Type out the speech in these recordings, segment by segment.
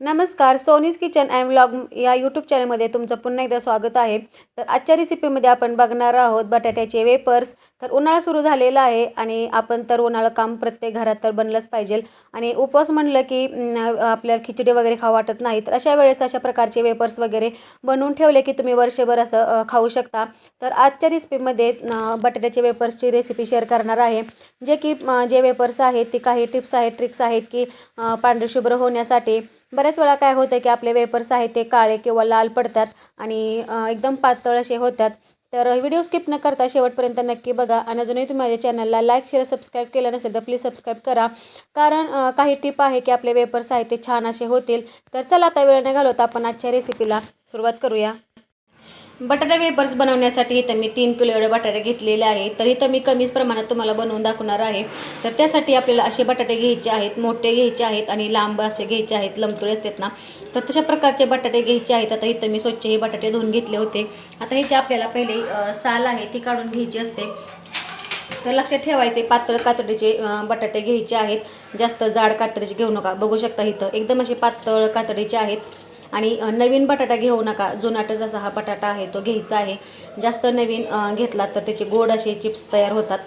नमस्कार Soni's kitchen and vlog या YouTube चॅनलमध्ये तुमचं पुन्हा एकदा स्वागत आहे. तर आजच्या रेसिपीमध्ये आपण बघणार आहोत बटाट्याचे वेपर्स तर उन्हाळा सुरू झालेला आहे आणि आपण तर उन्हाळा काम प्रत्येक घरात तर बनलंच पाहिजे. आणि उपवास म्हणलं की आपल्याला खिचडी वगैरे खाऊ वाटत नाही. तर अशा वेळेस अशा प्रकारचे वेपर्स वगैरे बनवून ठेवले की तुम्ही वर्षभर असं खाऊ शकता. तर आजच्या रेसिपीमध्ये बटाट्याचे वेपर्सची रेसिपी शेअर करणार आहे. जे की जे वेपर्स आहेत ते काही टिप्स आहेत ट्रिक्स आहेत की अं, पांढरे शुभ्र होण्यासाठी बऱ्याच वेळा काय होतं की आपले वेपर्स आहेत ते काळे किंवा लाल पडतात आणि एकदम पातळ असे होतात. तर व्हिडिओ स्किप न करता शेवटपर्यंत नक्की बघा आणि अजूनही तुम्ही माझ्या चॅनलला लाईक शेअर सबस्क्राईब केलं नसेल तर प्लीज सबस्क्राईब करा. कारण काही टिप आहे की आपले वेपर्स आहेत ते छान असे होतील. तर चला आता वेळ न घालवता आपण आजच्या रेसिपीला सुरुवात करूया. बटाटा वेपर्स बनवण्यासाठी इथं मी तीन किलो एवढे बटाटे घेतलेले आहे तर इथं मी कमीच प्रमाणात तुम्हाला बनवून दाखवणार आहे. तर त्यासाठी आपल्याला असे बटाटे घ्यायचे आहेत मोठे घ्यायचे आहेत आणि लांब असे घ्यायचे आहेत लंबतुळे असतात ना. तर तशा प्रकारचे बटाटे घ्यायचे आहेत. आता इथं मी स्वच्छ हे बटाटे धुवून घेतले होते. आता ह्याचे आपल्याला पहिले साल आहे ती काढून घ्यायची असते. तर लक्षात ठेवायचे पातळ कातडीचे बटाटे घ्यायचे आहेत. जास्त जाड कातडीचे घेऊ नका. बघू शकता इथं. एकदम असे पातळ कातडीचे आहेत. आणि नवीन बटाटा घेऊ नका. जुनाट जसा हा बटाटा आहे तो घ्यायचा आहे. जास्त नवीन घेतला तर त्याचे गोड असे चिप्स तयार होतात.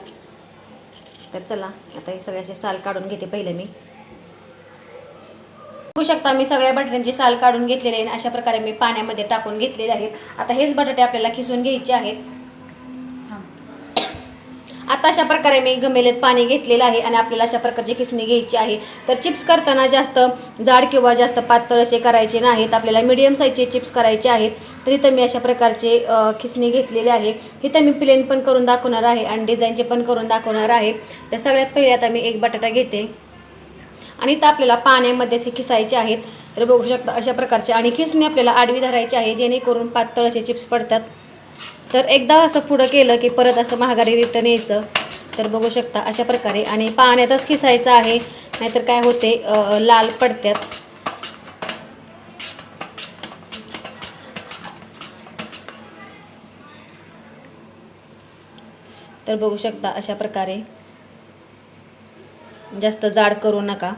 तर चला आता हे सगळे असे साल काढून घेते पहिले मी. बघू शकता मी सगळ्या बटाट्यांची साल काढून घेतलेले आहे आणि अशा प्रकारे मी पाण्यामध्ये टाकून घेतलेले आहेत. आता हेच बटाटे आपल्याला खिसून घ्यायचे आहेत. आता अशा प्रकारे मी गमेलेत पाणी घेतलेलं आहे आणि आपल्याला अशा प्रकारची खिसणी घ्यायची आहे. तर चिप्स करताना जास्त जाड किंवा जास्त पातळ असे करायचे नाहीत. आपल्याला मीडियम साईजचे चिप्स करायचे आहेत. तर इथं मी अशा प्रकारचे खिसणी घेतलेले आहे. इथं मी प्लेन पण करून दाखवणार आहे आणि डिझाईनचे पण करून दाखवणार आहे. तर सगळ्यात पहिले आता मी एक बटाटा घेते. आणि इथं आपल्याला पाण्यामध्ये असे खिसायचे आहेत. तर बघू शकता अशा प्रकारचे. आणि खिसणी आपल्याला आडवी धरायची आहे जेणेकरून पातळ असे चिप्स पडतात. तर एकदा असं पुढं केलं की परत असं महागारी रिटर्न यायचं. तर बघू शकता अशा प्रकारे. आणि पाण्यातच खिसायचं आहे. नाहीतर काय होते लाल पडत्यात. तर बघू शकता अशा प्रकारे. जास्त जाड करू नका.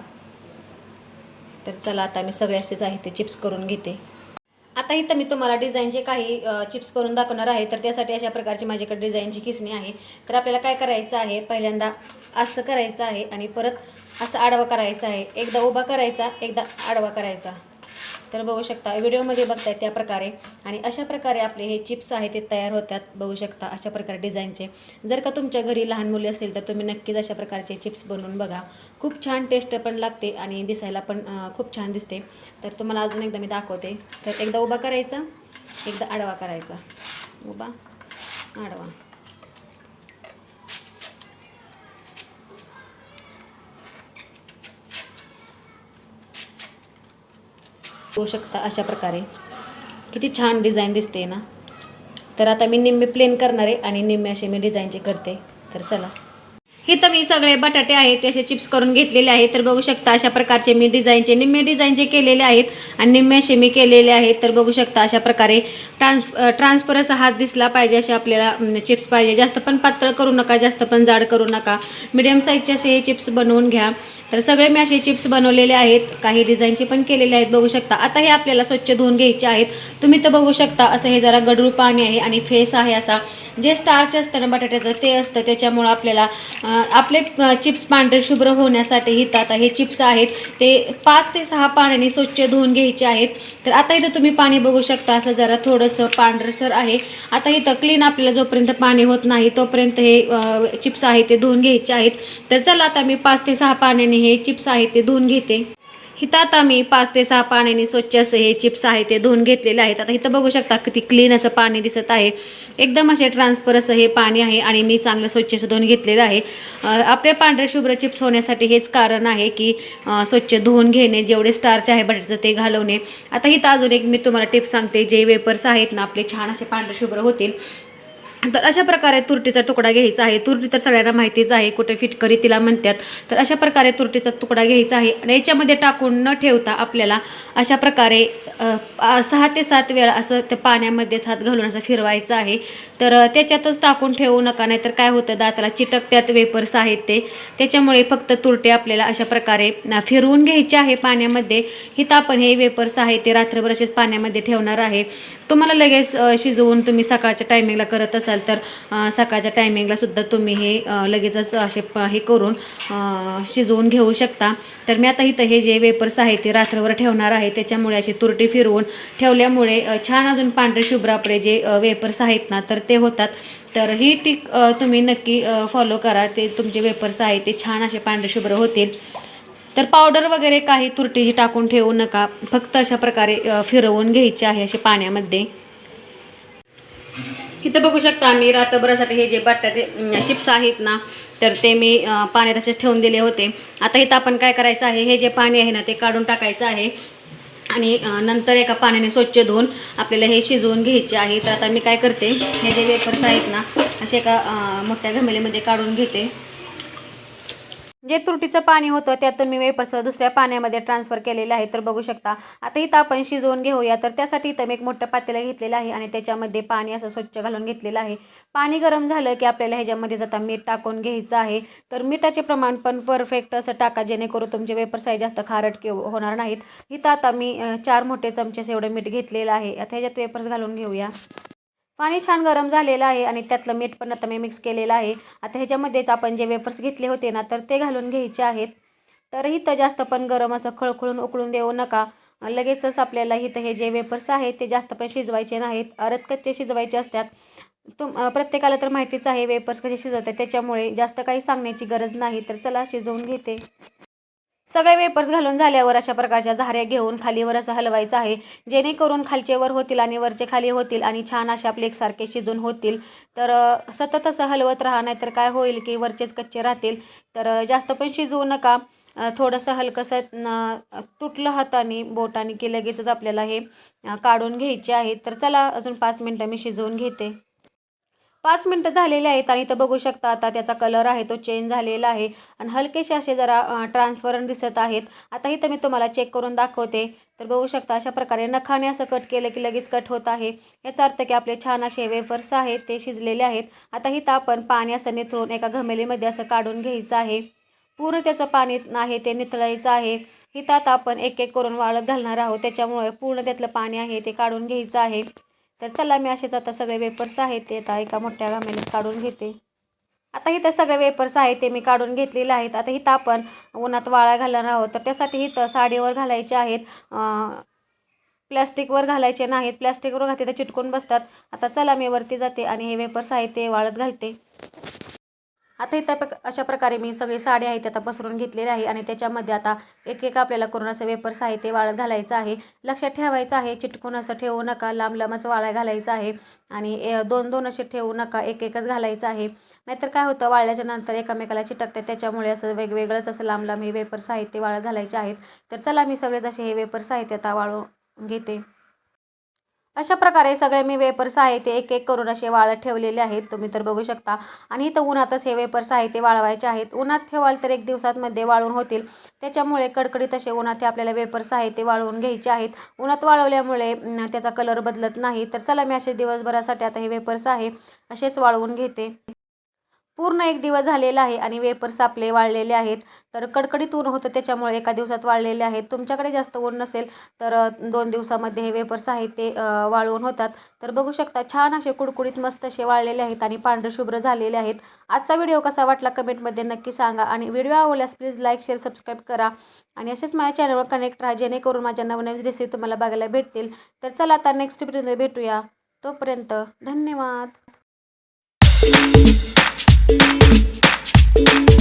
तर चला आता मी सगळे असेच आहे ते चिप्स करून घेते. आता इथं मी तुम्हाला डिझाईनचे काही चिप्स करून दाखवणार आहे तर त्यासाठी अशा प्रकारची माझ्याकडे डिझाईनची किसणी आहे. तर आपल्याला काय करायचं आहे? पहिल्यांदा असं करायचं आहे आणि परत असं आडवा करायचा आहे. एकदा उभा करायचा एकदा आडवा करायचा. तर बघू शकता व्हिडिओमध्ये बघताय त्या प्रकारे. आणि अशा प्रकारे आपले हे चिप्स आहे ते तयार होतात. बघू शकता अशा प्रकारे डिझाईनचे. जर का तुमच्या घरी लहान मुले असतील तर तुम्ही नक्कीच अशा प्रकारचे चिप्स बनवून बघा. खूप छान टेस्ट पण लागते आणि दिसायला पण खूप छान दिसते. तर तुम्हाला अजून एकदा मी दाखवते. तर एकदा उभा करायचा एकदा आडवा करायचा. उभा आडवा. होऊ शकता अशा प्रकारे. किती छान डिझाईन दिसते ना. तर आता मी निम्मे प्लेन करणार आहे आणि निम्मे असे मी डिझाईनचे करते. तर चला. इथं मी सगळे बटाटे आहेत ते असे चिप्स करून घेतलेले आहेत. तर बघू शकता अशा प्रकारचे मी डिझाईनचे निम्मे डिझाईनचे केलेले आहेत आणि निम्मे असे मी केलेले आहेत तर बघू शकता अशा प्रकारे ट्रान्स ट्रान्सफर असा हात दिसला पाहिजे असे आपल्याला चिप्स पाहिजे. जास्त पण पातळ करू नका जास्त पण जाड करू नका. मिडियम साईजचे असे हे चिप्स बनवून घ्या. तर सगळे मी असे चिप्स बनवलेले आहेत काही डिझाईनचे पण केलेले आहेत बघू शकता. आता हे आपल्याला स्वच्छ धुवून घ्यायचे आहेत. तुम्ही तर बघू शकता असं हे जरा गडूळ पाणी आहे आणि फेस आहे असा. जे स्टार्च असतं ना बटाट्याचं ते असतं. त्याच्यामुळं आपल्याला आपले चिप्स पांढरे शुभ्र होण्यासाठी हिथं आता हे चिप्स आहेत. ते पाच ते सहा पाण्याने स्वच्छ धुवून घ्यायचे आहेत. तर आता इथं तुम्ही पाणी बघू शकता असं जरा थोडंसं पांढरसर आहे. आता इथं क्लीन आपल्याला जोपर्यंत पाणी होत नाही तोपर्यंत हे चिप्स आहेत ते धुवून घ्यायचे आहेत. तर चला आता मी पाच ते सहा पाण्याने हे चिप्स आहेत ते धुवून घेते. हिथं आता मी पाच ते सहा पाण्याने स्वच्छ असं हे चिप्स आहे ते धुवून घेतलेले आहेत. आता इथं बघू शकता किती क्लीन असं पाणी दिसत आहे. एकदम असे ट्रान्सफर असं हे पाणी आहे आणि मी चांगलं स्वच्छ असं धुवून घेतलेलं आहे. आपले पांढरे शुभ्र चिप्स होण्यासाठी हेच कारण आहे की स्वच्छ धुवून घेणे जेवढे स्टार्च आहे बटाट्याचं ते घालवणे. आता हिथं अजून एक मी तुम्हाला टिप्स सांगते. जे वेपर्स आहेत ना आपले छान असे पांढरे शुभ्र होतील. तर अशा प्रकारे तुरटीचा तुकडा घ्यायचा आहे. तुरटी तर सगळ्यांना माहितीच आहे कुठे फिटकरी तिला म्हणतात. तर अशा प्रकारे तुरटीचा तुकडा घ्यायचा आहे आणि याच्यामध्ये टाकून न ठेवता आपल्याला अशा प्रकारे सहा ते सात वेळा असं त्या पाण्यामध्येच हात घालून असं फिरवायचं आहे. तर त्याच्यातच टाकून ठेवू नका नाहीतर काय होतं दाताला चिटकत्यात वेपर्स आहेत ते. त्याच्यामुळे फक्त तुरटे आपल्याला अशा प्रकारे फिरवून घ्यायचे आहे पाण्यामध्ये. इथं आपण हे वेपर्स आहे ते रात्रभर असेच पाण्यामध्ये ठेवणार आहे. तुम्हाला लगेच शिजवून तुम्ही सकाळच्या टायमिंगला करत असाल तर सकाळच्या टायमिंगला सुद्धा तुम्ही हे लगेचच असे प- हे करून शिजवून घेऊ शकता. तर मी आता इथं हे जे वेपर्स आहेत ते रात्रभर ठेवणार आहे. त्याच्यामुळे अशी तुरटी फिरवून ठेवल्यामुळे छान अजून पांढरे शुभ्र आपले जे वेपर्स आहेत ना तर ते होतात. तर ही टीक तुम्ही नक्की फॉलो करा. ते तुमचे वेपर्स आहेत ते छान असे पांढरे शुभ्र होतील. तर पावडर वगैरे काही तुरटीची टाकून ठेवू नका. फक्त अशा प्रकारे फिरवून घ्यायचे आहे असे पाण्यामध्ये. इथं बघू शकता आम्ही. रात्रभरासाठी हे जे बटाटे चिप्स आहेत ना तर ते मी पाण्यात तसेच ठेवून दिले होते. आता इथं आपण काय करायचं आहे हे जे पाणी आहे ना ते काढून टाकायचं आहे. आणि नंतर एका पाण्याने स्वच्छ धुवून आपल्याला हे शिजवून घ्यायचे आहे. तर आता मी काय करते हे जे वेफर्स आहेत ना असे एका मोठ्या घमेलीमध्ये काढून घेते. जे तुरटीचं पाणी होतं त्यातून मी वेपर्सचं दुसऱ्या पाण्यामध्ये ट्रान्सफर केलेलं आहे तर बघू शकता. आता इथं आपण शिजवून घेऊया तर त्यासाठी इथं मी एक मोठं पातेलं घेतलेलं आहे आणि त्याच्यामध्ये पाणी असं स्वच्छ घालून घेतलेलं आहे. पाणी गरम झालं की आपल्याला ह्याच्यामध्ये आता मीठ टाकून घ्यायचं आहे. तर मिठाचे प्रमाण पण परफेक्ट असं टाका जेणेकरून तुमचे वेपर्स आहे जास्त खारट कि होणार नाहीत. इथं आता मी चार मोठे चमचेस एवढं मीठ घेतलेलं आहे. आता ह्याच्यात वेपर्स घालून घेऊया. पाणी छान गरम झालेलं आहे आणि त्यातलं मीठ पण आता मी मिक्स केलेलं आहे. आता ह्याच्यामध्येच आपण जे वेफर्स घेतले होते ना तर ते घालून घ्यायचे आहेत. तर इथं जास्त पण गरम असं खळखळून उकळून देऊ नका. लगेचच आपल्याला इथं हे जे वेफर्स आहेत ते जास्त पण शिजवायचे नाहीत. अरत कच्चे शिजवायचे असतात. तुम प्रत्येकाला तर माहितीच आहे वेपर्स कसे शिजवतात त्याच्यामुळे जास्त काही सांगण्याची गरज नाही. तर चला शिजवून घेते. सगळे वेपर्स घालून झाल्यावर अशा प्रकारच्या झाऱ्या घेऊन खालीवर असं हलवायचं आहे. जेणेकरून खालचे वर होतील आणि वरचे खाली होतील आणि छान अशा आपले शिजून होतील. तर सतत असं हलवत राहा नाहीतर काय होईल की वरचेच कच्चे राहतील. तर जास्त पण शिजवू नका. थोडंसं हलकंसं तुटलं हाताने बोटाने की लगेचच आपल्याला हे काढून घ्यायचे आहे. तर चला अजून पाच मिनटं मी शिजवून घेते. पाच मिनटं झालेले आहेत आणि इथं बघू शकता आता त्याचा कलर आहे तो चेंज झालेला आहे आणि हलकेसे असे जरा ट्रान्सफरंट दिसत आहेत. आता इथं मी तुम्हाला चेक करून दाखवते. तर बघू शकता अशा प्रकारे नखाने असं कट केलं की लगेच कट होत आहे. याचा अर्थ की आपले छान असे वेफर्स आहेत ते शिजलेले आहेत. आता इथं आपण पाणी असं निथळून एका घमेलीमध्ये असं काढून घ्यायचं आहे. पूर्ण त्याचं पाणी आहे ते निथळायचं आहे. इथं आता आपण एक एक करून वाळत घालणार आहोत. त्याच्यामुळे पूर्ण त्यातलं पाणी आहे ते काढून घ्यायचं आहे. तर चला मी असेच आता सगळे वेपर्स आहेत ते आता एका मोठ्या घामेलीत काढून घेते. आता इथं सगळे वेपर्स आहेत ते मी काढून घेतलेले आहेत. आता इथं आपण उन्हात वाळा घालणार आहोत. तर त्यासाठी इथं साडीवर घालायचे आहेत. प्लॅस्टिकवर घालायचे नाहीत. प्लॅस्टिकवर घाते तर चिटकून बसतात. आता चला मी वरती जाते आणि हे वेपर्स आहेत ते वाळत घालते. आता इथं प्र अशा प्रकारे मी सगळी साडी आहे ते आता पसरून घेतलेली आहे आणि त्याच्यामध्ये आता एक एक आपल्याला करून असं वेपर्स आहे ते वाळत घालायचं आहे. लक्षात ठेवायचं आहे चिटकून असं ठेवू नका लांब लांबच वाळा घालायचं आहे आणि दोन दोन असे ठेवू नका एक एकच घालायचं आहे. नाहीतर काय होतं वाळल्याच्या नंतर एकामेकाला चिटकते त्याच्यामुळे असं वेगवेगळंच असं लांब लांब हे वेपर्स आहेत ते वाळत घालायचे आहेत. तर चला मी सगळे जसे हे वेपर्स आहेत ते आता वाळून घेते. अशा प्रकारे सगळे मी वेपर्स आहे ते एक एक करून असे वाळत ठेवलेले आहेत. तुम्ही तर बघू शकता. आणि इथं उन्हातच हे वेपर्स आहे ते वाळवायचे आहेत. उन्हात ठेवाल तर एक दिवसांमध्ये वाळून होतील. त्याच्यामुळे कडकडीत असे उन्हात हे आपल्याला वेपर्स आहे ते वाळवून घ्यायचे आहेत. उन्हात वाळवल्यामुळे त्याचा कलर बदलत नाही. तर चला मी असे दिवसभरासाठी आता हे वेपर्स आहे असेच वाळवून घेते. पूर्ण एक दिवस झालेला आहे आणि वेपर्स आपले वाळलेले आहेत. तर कडकडीत ऊन होतं त्याच्यामुळे एका दिवसात वाळलेले आहेत. तुमच्याकडे जास्त ऊन नसेल तर दोन दिवसामध्ये हे वेपर्स आहेत ते वाळवून होतात. तर बघू शकता छान असे कुडकुडीत मस्त असे वाळलेले आहेत आणि पांढरे शुभ्र झालेले आहेत. आजचा व्हिडिओ कसा वाटला कमेंटमध्ये नक्की सांगा आणि व्हिडिओ आवडल्यास प्लीज लाईक शेअर सबस्क्राईब करा. आणि असेच माझ्या चॅनलवर कनेक्ट राहा जेणेकरून माझ्या नवनवीन रेसिपी तुम्हाला बघायला भेटतील. तर चला आता नेक्स्ट व्हिडिओमध्ये भेटूया. तोपर्यंत धन्यवाद. Thank you